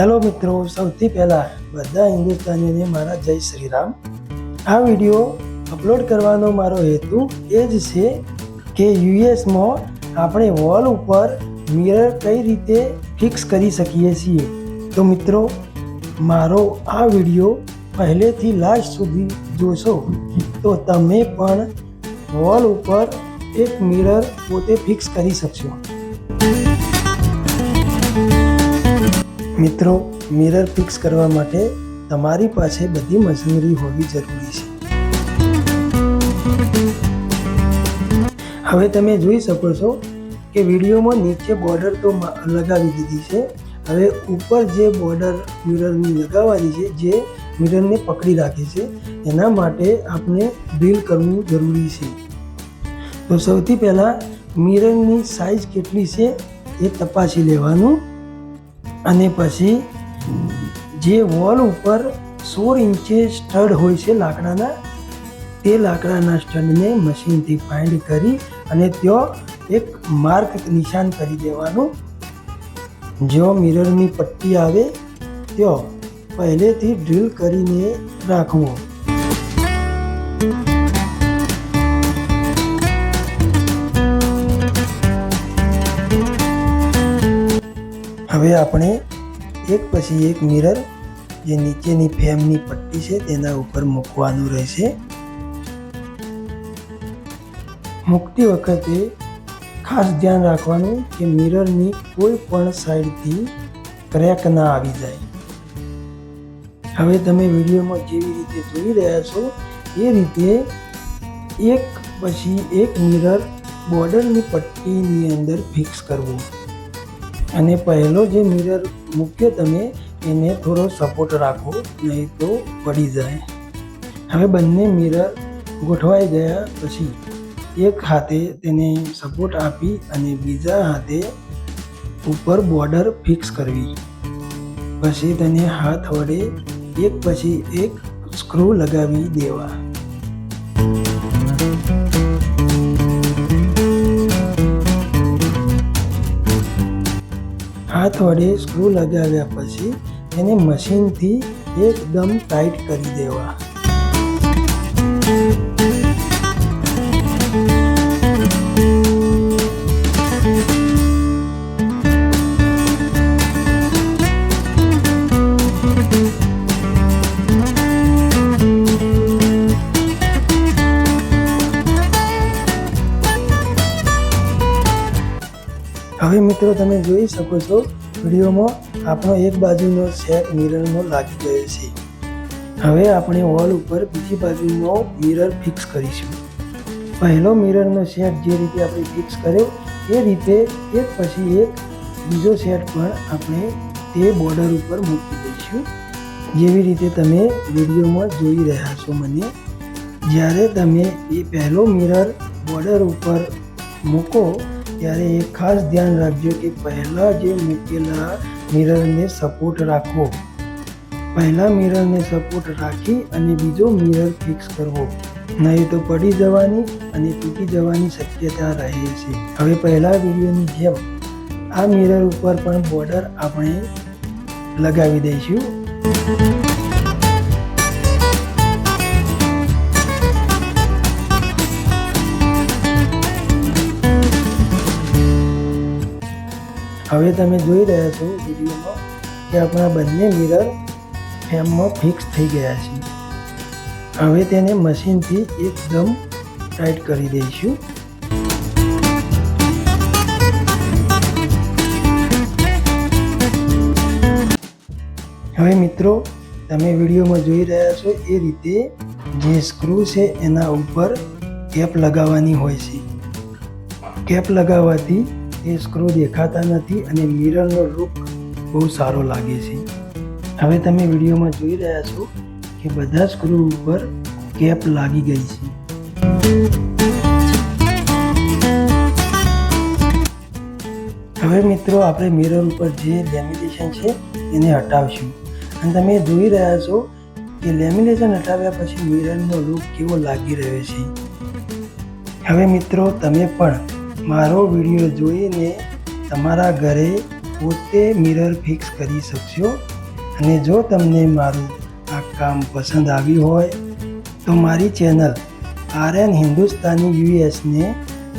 Hello મિત્રો, સૌથી પહેલાં બધા હિન્દુસ્તાનીઓને મારા જય શ્રી રામ. આ વીડિયો અપલોડ કરવાનો મારો હેતુ એ જ છે કે યુએસમાં આપણે વોલ ઉપર મિરર કઈ રીતે ફિક્સ કરી શકીએ છીએ. તો મિત્રો, મારો આ વીડિયો પહેલેથી લાસ્ટ સુધી જોશો. તો તમે પણ વોલ ઉપર એક મિરર પોતે ફિક્સ કરી શકશો. મિત્રો મિરર ફિક્સ કરવા માટે તમારી પાસે બધી મશીનરી હોવી જરૂરી છે. હવે તમે જોઈ શકો છો કે વિડીયોમાં નીચે બોર્ડર તો લગાવી દીધી છે. હવે ઉપર જે બોર્ડર મિરરની લગાવવાની છે, જે મિરરને પકડી રાખે છે, એના માટે આપણે ડ્રીલ કરવું જરૂરી છે. તો સૌથી પહેલાં મિરરની સાઇઝ કેટલી છે એ તપાસી લેવાનું. અને પછી જે વોલ ઉપર સોળ ઇંચે સ્ટડ હોય છે લાકડાના, તે લાકડાના સ્ટડને મશીનથી ફાઇન્ડ કરી અને ત્યાં એક માર્ક નિશાન કરી દેવાનું. જો મિરરની પટ્ટી આવે, ત્યાં પહેલેથી ડ્રિલ કરીને રાખવું. હવે આપણે એક પછી એક મિરર જે નીચેની ફેમની પટ્ટી છે તેના ઉપર મૂકવાનું રહેશે. મૂકતી વખતે ખાસ ધ્યાન રાખવાનું કે મિરરની કોઈ પણ સાઈડથી ક્રેક ના આવી જાય. હવે તમે વિડીયોમાં જેવી રીતે જોઈ રહ્યા છો એ રીતે એક પછી એક મિરર બોર્ડરની પટ્ટીની અંદર ફિક્સ કરવું. અને પહેલો જે મિરર મૂક્યો તમે, એને થોડો સપોર્ટ રાખો, નહીં તો પડી જાય. હવે બંને મિરર ગોઠવાઈ ગયા પછી, એક હાથે તેને સપોર્ટ આપી અને બીજા હાથે ઉપર બોર્ડર ફિક્સ કરવી. પછી તેને હાથ વડે એક પછી એક સ્ક્રૂ લગાવી દેવા. વડે સ્ક્રૂ લગાવ્યા પછી એને મશીનથી એકદમ ટાઈટ કરી દેવા. હવે મિત્રો તમે જોઈ શકો છો વિડીયોમાં આપણો એક બાજુનો સેટ મિરરનો લાગી ગયો છે. હવે આપણે વોલ ઉપર બીજી બાજુનો મિરર ફિક્સ કરીશું. પહેલો મિરરનો સેટ જે રીતે આપણે ફિક્સ કર્યો, એ રીતે એક પછી એક બીજો સેટ પણ આપણે તે બોર્ડર ઉપર મૂકી દઈશું. જેવી રીતે તમે વિડીયોમાં જોઈ રહ્યા છો મને, જ્યારે તમે એ પહેલો મિરર બોર્ડર ઉપર મૂકો ત્યારે એ ખાસ ધ્યાન રાખજો કે પહેલાં જે મૂકેલા મિરરને સપોર્ટ રાખવો. પહેલા મિરરને સપોર્ટ રાખી અને બીજો મિરર ફિક્સ કરવો. નહીં તો પડી જવાની અને તૂટી જવાની શક્યતા રહે છે. હવે પહેલા વિડીયોની જેમ આ મિરર ઉપર પણ બોર્ડર આપણે લગાવી દઈશું. હવે તમે જોઈ રહ્યા છો વિડીયોમાં કે આપણા બંને મિરર ફ્રેમમાં ફિક્સ થઈ ગયા છે. હવે તેને મશીનથી એકદમ ટાઈટ કરી દઈશું. હવે મિત્રો, તમે વિડીયોમાં જોઈ રહ્યા છો એ રીતે જે સ્ક્રૂ છે એના ઉપર કેપ લગાવવાની હોય છે. કેપ લગાવવાથી એ સ્ક્રૂ દેખાતા નથી અને મિરરનો લુક બહુ સારો લાગે છે. હવે તમે વિડીયોમાં જોઈ રહ્યા છો કે બધા સ્ક્રૂ ઉપર કેપ લાગી ગઈ છે. હવે મિત્રો, આપણે મિરર ઉપર જે લેમિનેશન છે એને હટાવશું. અને તમે જોઈ રહ્યા છો કે લેમિનેશન હટાવ્યા પછી મિરરનો લુક કેવો લાગી રહ્યો છે. હવે મિત્રો, તમે પણ મારો વીડિયો જોઈને તમારા ઘરે પોતે મિરર ફિક્સ કરી શકશો? અને જો તમને મારું આ કામ પસંદ આવ્યું હોય, તો મારી ચેનલ આર એન હિન્દુસ્તાની યુએસને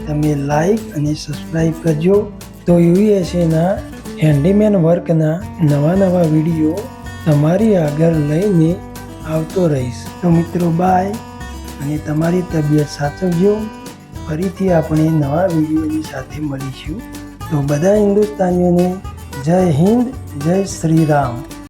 તમે લાઈક અને સબસ્ક્રાઈબ કરજો. તો યુએસએના હેન્ડીમેન વર્કના નવા નવા વીડિયો તમારી આગળ લઈને આવતો રહીશ. તો મિત્રો બાય અને તમારી તબિયત સાચવજો. ફરીથી આપણે નવા વિડીયોની સાથે મળીશું. તો બધા હિન્દુસ્તાનીઓને જય હિન્દ જય શ્રી રામ.